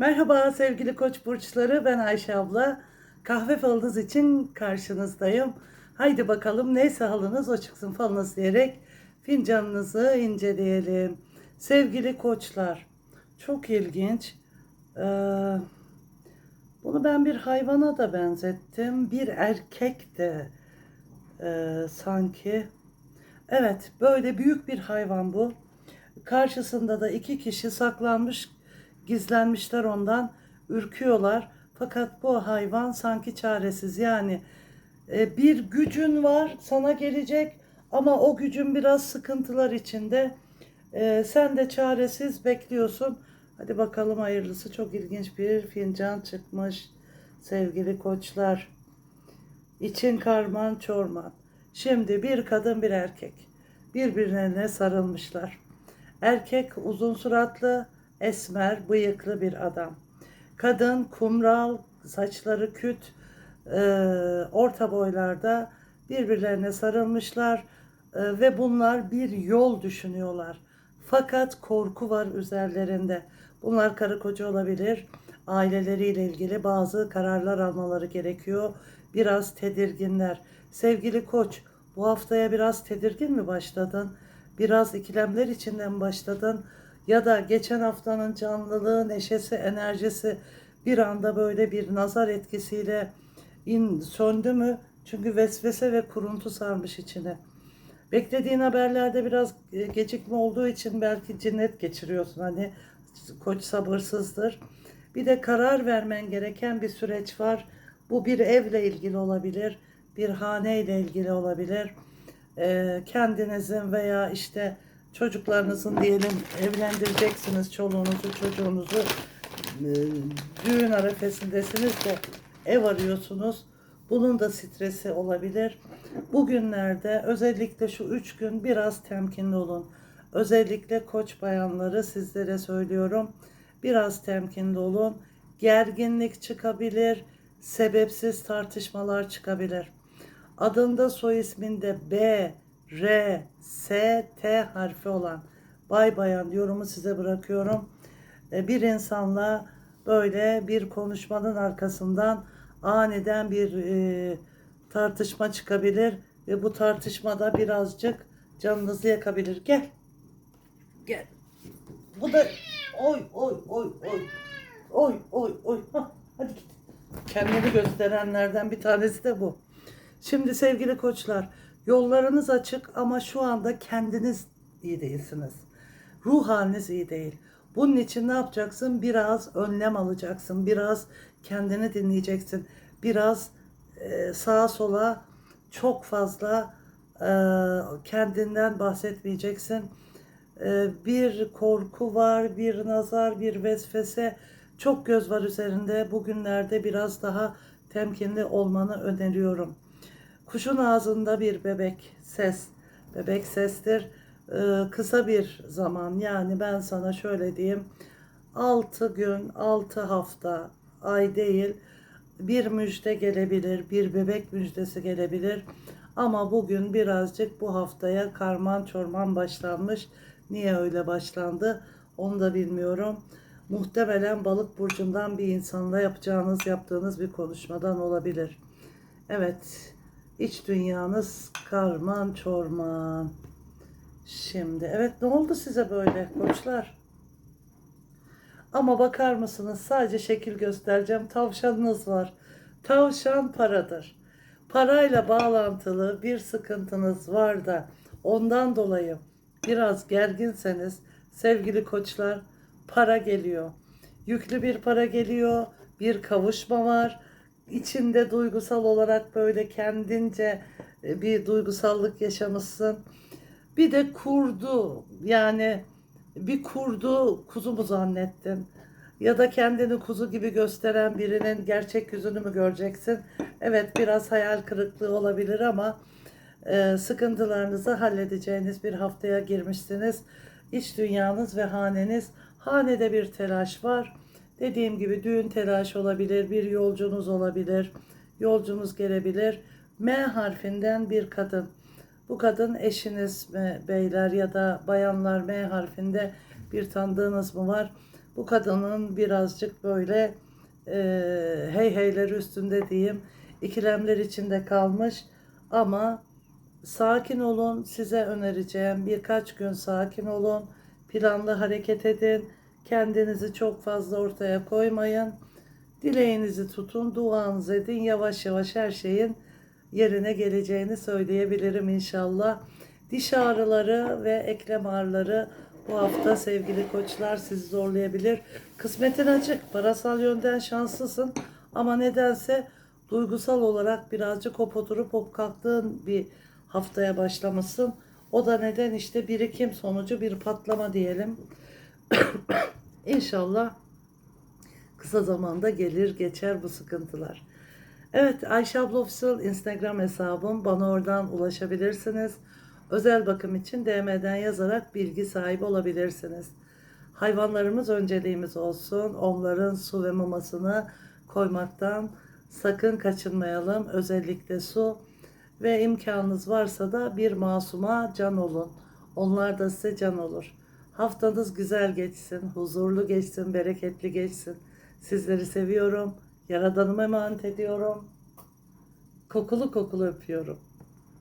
Merhaba sevgili koç burçları ben Ayşe abla. Kahve falınız için karşınızdayım. Haydi bakalım neyse halınız o çıksın falınız diyerek fincanınızı inceleyelim. Sevgili koçlar çok ilginç. Ee, bunu ben bir hayvana da benzettim. Bir erkek de e, sanki. Evet böyle büyük bir hayvan bu. Karşısında da iki kişi saklanmış, gizlenmişler ondan, ürküyorlar. Fakat bu hayvan sanki çaresiz. Yani e, bir gücün var sana gelecek ama o gücün biraz sıkıntılar içinde. E, sen de çaresiz bekliyorsun. Hadi bakalım hayırlısı. Çok ilginç bir fincan çıkmış sevgili koçlar. İçin karman çorman. Şimdi bir kadın bir erkek birbirlerine sarılmışlar. Erkek uzun suratlı, esmer, bıyıklı bir adam. Kadın kumral, saçları küt, e, orta boylarda birbirlerine sarılmışlar e, ve bunlar bir yol düşünüyorlar. Fakat korku var üzerlerinde. Bunlar karı koca olabilir. Aileleriyle ilgili bazı kararlar almaları gerekiyor. Biraz tedirginler. Sevgili koç, bu haftaya biraz tedirgin mi başladın? Biraz ikilemler içinden başladın? Ya da geçen haftanın canlılığı, neşesi, enerjisi bir anda böyle bir nazar etkisiyle in söndü mü? Çünkü vesvese ve kuruntu sarmış içine. Beklediğin haberlerde biraz e, gecikme olduğu için belki cinnet geçiriyorsun. Hani koç sabırsızdır. Bir de karar vermen gereken bir süreç var. Bu bir evle ilgili olabilir, bir hane ile ilgili olabilir. Ee, kendinizin veya işte çocuklarınızın diyelim evlendireceksiniz çoluğunuzu, çocuğunuzu. Ee, düğün arefesindesiniz de ev arıyorsunuz. Bunun da stresi olabilir. Bugünlerde özellikle şu üç gün biraz temkinli olun. Özellikle koç bayanları sizlere söylüyorum. Biraz temkinli olun. Gerginlik çıkabilir. Sebepsiz tartışmalar çıkabilir. Adında soy isminde B, R, S, T harfi olan bay bayan yorumu size bırakıyorum. E, Bir insanla böyle bir konuşmanın arkasından aniden bir e, tartışma çıkabilir ve bu tartışmada birazcık canınızı yakabilir. Gel. Gel. Bu da oy oy oy oy. Oy oy oy. Hah, hadi git. Kendini gösterenlerden bir tanesi de bu. Şimdi sevgili koçlar, yollarınız açık ama şu anda kendiniz iyi değilsiniz. Ruh haliniz iyi değil. Bunun için ne yapacaksın? Biraz önlem alacaksın. Biraz kendini dinleyeceksin. Biraz e, sağa sola çok fazla e, kendinden bahsetmeyeceksin. E, bir korku var, bir nazar, bir vesvese. Çok göz var üzerinde. Bugünlerde biraz daha temkinli olmanı öneriyorum. Kuşun ağzında bir bebek ses. Bebek sestir. Ee, kısa bir zaman yani ben sana şöyle diyeyim. 6 gün, 6 hafta, ay değil bir müjde gelebilir, bir bebek müjdesi gelebilir. Ama bugün birazcık bu haftaya karman çorman başlanmış. Niye öyle başlandı onu da bilmiyorum. Muhtemelen balık burcundan bir insanla yapacağınız, yaptığınız bir konuşmadan olabilir. Evet, iç dünyanız karman çorman. Şimdi, evet ne oldu size böyle koçlar? Ama bakar mısınız sadece şekil göstereceğim. Tavşanınız var. Tavşan paradır. Parayla bağlantılı bir sıkıntınız var da ondan dolayı biraz gerginseniz sevgili koçlar para geliyor. Yüklü bir para geliyor. Bir kavuşma var. İçinde duygusal olarak böyle kendince e, bir duygusallık yaşamışsın. Bir de kurdu yani bir kurdu kuzu mu zannettin? Ya da kendini kuzu gibi gösteren birinin gerçek yüzünü mü göreceksin? Evet biraz hayal kırıklığı olabilir ama e, sıkıntılarınızı halledeceğiniz bir haftaya girmişsiniz. İç dünyanız ve haneniz, hanede bir telaş var. Dediğim gibi düğün telaşı olabilir, bir yolcunuz olabilir, yolcunuz gelebilir. M harfinden bir kadın. Bu kadın eşiniz mi beyler ya da bayanlar M harfinde bir tanıdığınız mı var? Bu kadının birazcık böyle e, hey heyler üstünde diyeyim ikilemler içinde kalmış ama sakin olun size önereceğim birkaç gün sakin olun planlı hareket edin kendinizi çok fazla ortaya koymayın dileğinizi tutun duanızı edin yavaş yavaş her şeyin yerine geleceğini söyleyebilirim inşallah diş ağrıları ve eklem ağrıları bu hafta sevgili koçlar sizi zorlayabilir. Kısmetin açık, parasal yönden şanslısın ama nedense duygusal olarak birazcık hop oturup hop kalktığın bir haftaya başlamışsın. O da neden işte birikim sonucu bir patlama diyelim. İnşallah kısa zamanda gelir geçer bu sıkıntılar. Evet Ayşe abla Official Instagram hesabım. Bana oradan ulaşabilirsiniz. Özel bakım için DM'den yazarak bilgi sahibi olabilirsiniz. Hayvanlarımız önceliğimiz olsun. Onların su ve mamasını koymaktan sakın kaçınmayalım. Özellikle su ve imkanınız varsa da bir masuma can olun. Onlar da size can olur. Haftanız güzel geçsin, huzurlu geçsin, bereketli geçsin. Sizleri seviyorum. Yaradanıma emanet ediyorum. Kokulu kokulu öpüyorum.